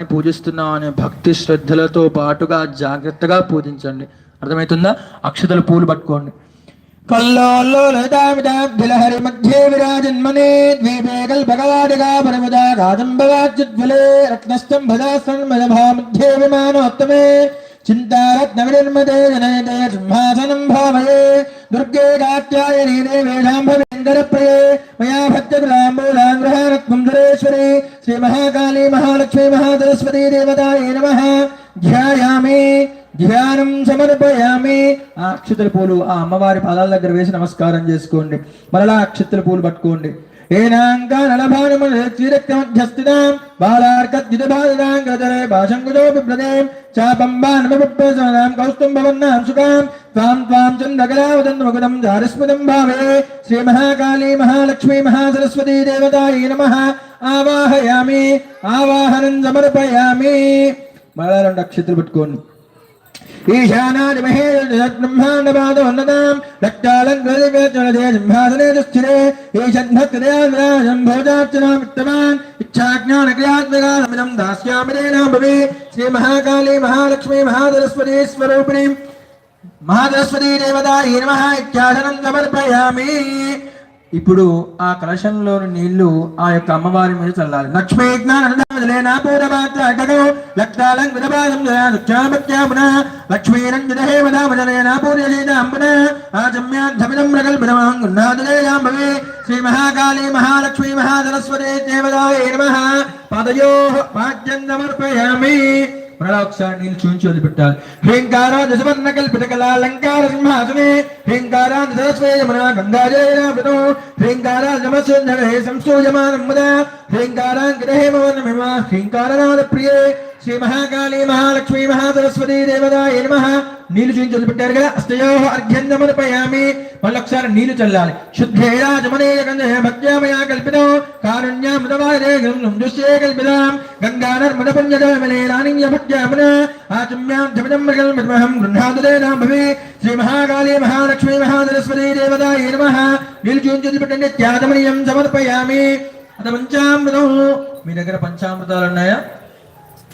పూజిస్తున్నాం అనే భక్తి శ్రద్ధలతో పాటుగా జాగ్రత్తగా పూజించండి. అర్థమవుతుందా? అక్షతలు పూలు పట్టుకోండి. కల్లోల్లోలదామిదాబ్ధిలహరి మధ్యే విరాజన్మనే ద్వీపే కల్పకవాడిగా పరమదా కాదంబవాజ్వలే రత్నస్తంభదాసన్మదభా మధ్యే విమానోత్తమే చింతారత్నవినిర్మదే జనయతే సింహాసనం భావయే దుర్గే కాత్యాయనీ దేవేశాంభవేంకరప్రయే మయా శ్రీ మహాకాళీ మహాలక్ష్మీ మహాసరస్వతీ దేవతాయే నమ. ధ్యాయామి ధ్యానం సమర్పయామి. ఆ అక్షతల పూలు ఆ అమ్మవారి పాదాల దగ్గర వేసి నమస్కారం చేసుకోండి. మరలా అక్షతల పూలు పట్టుకోండి. ఏనాంక నలభానమధ్యస్థితాం బాలార్కద్యుతబాధితాం గదరే భాషంకుజో బిభ్రదేం కౌస్తుంభవన్నాం సుఖాం త్వాం త్వాం చంద్రకళావదన్ ముకుదం భావే శ్రీ మహాలక్ష్మీ మహాసరస్వతీ దేవతాయే నమః ఆవాహయామి ఆవాహనం సమర్పయామి మరలా రెండు అక్షతలు పెట్టుకోండి ఈశానాది మహేబ్రహ్మాండపాదోన్నతాం రక్తాలంకృతివేచనదే సింహాసనే శ్రీ మహాకాళీ మహాలక్ష్మీ మహాసరస్వతీ స్వరూపిణి మహాదరస్వతీ దేవతాయే నమః ఇత్యాసనం సమర్పయామి ఇప్పుడు ఆ కలశంలోని నీళ్ళు ఆ యొక్క అమ్మవారి మీద చల్లాలి. లక్ష్మీ జ్ఞానలేనాపూరమాత్రగో లక్ష్యాలం విదపాదం దుఃఖామత్యామున లక్ష్మీరంజనేనాపూర్యజేదాంబున ఆజమ్యాద్ధమిదం ప్రగల్భినమాం గున్నాదులేయాం శ్రీ మహాకాళీ మహాలక్ష్మీ మహాసరస్వతే దేవతాయే నమః పదయో పాద్యం సమర్పయామి మరలా ఒకసారి నీళ్ళు చూపించి వదిలిపెట్టాలి. హ్రీంకారా దశవర్ణ కల్పిత కళాలంకార సింహాసనే హ్రీంకారా సరస్వే యమున గంగాజయనామృతం హ్రీంకారా నమస్సుందరే సంసూయమానం ముద హ్రీంకారాంకితహేమవర్ణమిమ హ్రీంకారనాథ ప్రియే శ్రీ మహాకాళీ మహాలక్ష్మీ మహాసరస్వతీ దేవదాయ నమః. నీళ్ళు చూపించి వదిలిపెట్టారు కదా? అస్తయో అర్ఘ్యం సమర్పయామి మళ్ళీ ఒకసారి నీళ్ళు చల్లాలి. శుద్ధేరా జమనే గంధ భక్త్యామయా కల్పితం. కారుణ్యామృతవాదే గంగం దుశ్యే కల్పితాం. గంగానర్మద పుణ్యదమలే రాణింయ భక్త్యామన. ఆచమ్యాం ధమిదం మృగల్ మృమహం గృహాదుదే నాం భవే శ్రీ మహాకాళీ మహాలక్ష్మీ మహాసరస్వతీ దేవతాయ నమ. నీళ్ళు చూపించి వదిలిపెట్టండి. త్యాగమనీయం సమర్పయామి. అత పంచామృతం మీ దగ్గర పంచామృతాలు ఉన్నాయా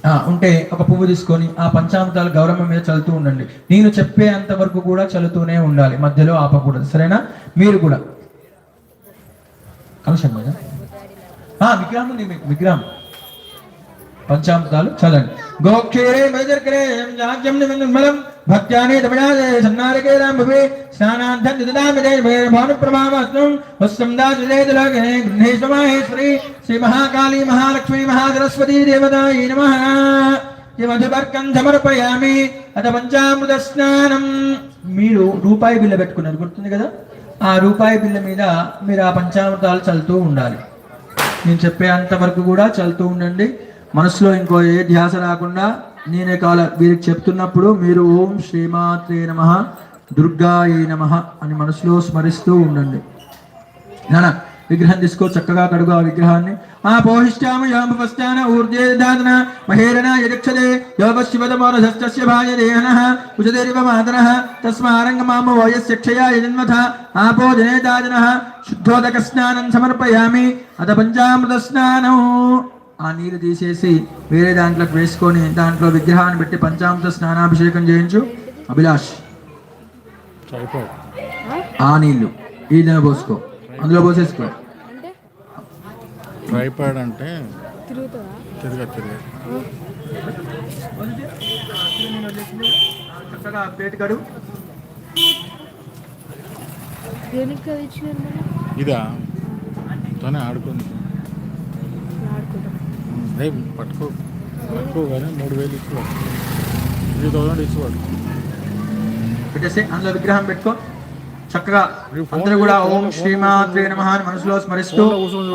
ఉంటే ఒక పువ్వు తీసుకొని ఆ పంచామృతాలు గౌరవం మీద చల్లుతూ ఉండండి. నేను చెప్పేంత వరకు కూడా చల్లుతూనే ఉండాలి. మధ్యలో ఆపకూడదు. సరేనా? మీరు కూడా. కలుషం మీద ఆ, విగ్రహం విగ్రహం. పంచామృతాలు చల్లండి. గోక్షేరే మైదర్కరే రాజ్యం నిర్మలం భక్త్యానే తమిళాదే సన్నారకేదాం భవే స్నానార్థం దిదామిదే భాను ప్రభావాస్నం గృహేశ్వమాహేశ్వరి శ్రీ మహాకాళీ మహాలక్ష్మీ మహాసరస్వతీ దేవతాయే నమః మధుబర్కం సమర్పయామి అత పంచామృత స్నానం మీరు రూపాయి బిల్ల పెట్టుకున్నారు గుర్తుంది కదా? ఆ రూపాయి బిల్ల మీద మీరు ఆ పంచామృతాలు చల్లుతూ ఉండాలి. నేను చెప్పేంత వరకు కూడా చల్లుతూ ఉండండి. మనసులో ఇంకో ఏ ధ్యాస రాకుండా నేనే కాల వీరికి చెప్తున్నప్పుడు మీరు ఓం శ్రీమాత్రే నమ దుర్గాయే నమ అని మనసులో స్మరిస్తూ ఉండండి. నానా విగ్రహం తీసుకో చక్కగా కడుగు ఆ విగ్రహాన్ని. ఆ పోహిష్టామ యోమపస్థాన ఊర్జే దాదన మహేరణ యజక్షదే యోగ శివదమోరధస్తస్య భాయ దేహన ఉచదేరివ మాతర తస్మారంగ మామ వయస్య యజన్మథ ఆపో జనే దాదన శుద్ధోదక స్నానం సమర్పయామి అత పంచామృత స్నానం. ఆ నీరు తీసేసి వేరే దాంట్లోకి వేసుకొని దాంట్లో విగ్రహాన్ని పెట్టి పంచామృత స్నానాభిషేకం చేయించు. అభిలాష్. ఆ నీళ్ళు ఈ నీళ్ళు పోసుకో. అందులో పోసేసుకో. అంటే? ట్రైపాడ్ అంటే తిరుగుతుందా తిరగ తిరగ చక్కగా ప్లేట్ కడు. ఇదా? తనే ఆడుకుంది. రే పట్టుకో. పట్టుకో కానీ మూడు వేలు ఇచ్చుకోవాలి త్రీ థౌసండ్ ఇచ్చుకోవాలి పెట్టేసి అందులో విగ్రహం పెట్టుకో. చక్కగా అందరూ కూడా ఓం శ్రీమాత్రే నమః అని మనసులో స్మరిస్తూ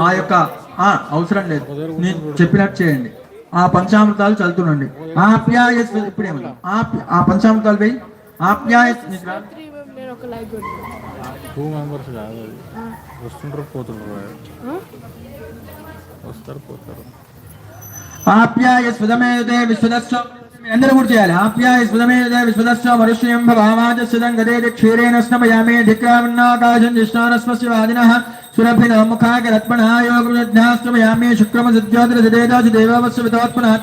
ఆ యొక్క ఆ అవసరం లేదు. నేను చెప్పినట్టు చేయండి. ఆ పంచామృతాలు చల్లుతుండండి. ఆప్యాయ ఇప్పుడేమన్నా ఆ పంచామృతాలు వేయి. ఆప్యాయ త్రీ నేను ఒక లైక్ కొట్టాను టూ మెంబర్స్ కాదు అది. వస్తుంటారు పోతుంటారు. వస్తారు పోతారు. ఆప్యాయ స్వదమేదే విశ్వదస్వం అందరూ కూడా చేయాలి ఆప్యాయ స్వదమేదే విశ్వదస్వ మరుష్యం భవామాజస్వదం గదే క్షీరేణ స్నమయామే ధిక్రామన్నాకాశం జిష్ణానస్మస్య వాదిన సురభిన ముఖాక రత్మణాయోగ శుక్రమ సిద్ధ్యోతిర దేవస్య వితోత్మన